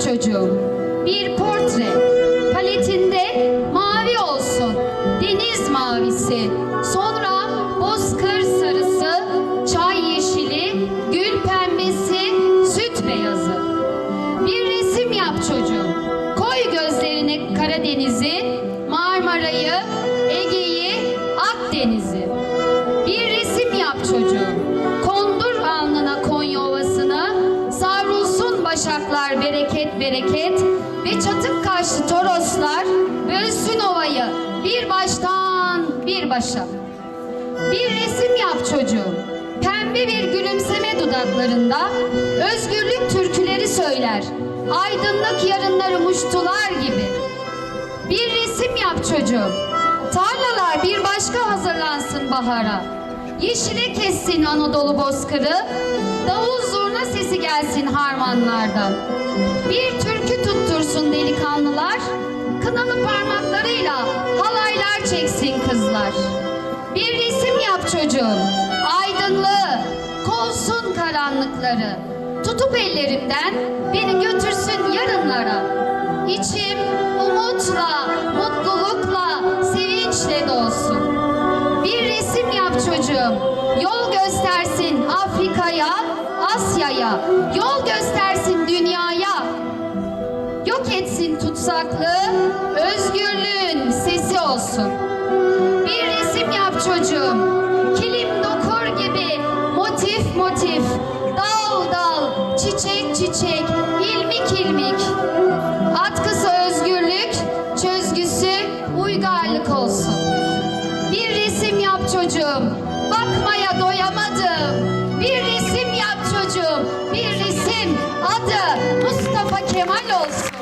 çocuğum. Bir portre. Paletinde mavi olsun. Deniz mavisi. Sonra bozkır sarısı, çay yeşili, gül pembesi, süt beyazı. Bir resim yap çocuğum. Koy gözlerine Karadeniz'i, Marmara'yı, Ege'yi, Akdeniz'i. Bir resim yap çocuğum. Başaklar bereket bereket ve çatık kaşlı toroslar bölsün ovayı bir baştan bir başa. Bir resim yap çocuğum. Pembe bir gülümseme dudaklarında özgürlük türküleri söyler. Aydınlık yarınları muştular gibi. Bir resim yap çocuğum. Tarlalar bir başka hazırlansın bahara. Yeşile kessin Anadolu bozkırı. Davul zurna sesi gelsin harmanlardan. Bir türkü tuttursun delikanlılar. Kınalı parmaklarıyla halaylar çeksin kızlar. Bir resim yap çocuğum. Aydınlığı, kovsun karanlıkları. Tutup ellerimden beni götürsün Afrika'ya, Asya'ya. Yol göstersin dünyaya. Yok etsin tutsaklığı, özgürlüğün sesi olsun. Bir resim yap çocuğum. Kilim dokur gibi motif motif. Dal dal, çiçek çiçek, ilmik ilmik. Atkısı özgürlük, çözgüsü uygarlık olsun. Bir resim yap çocuğum. Bakmaya doyamadım. Bir resim adı Mustafa Kemal olsun.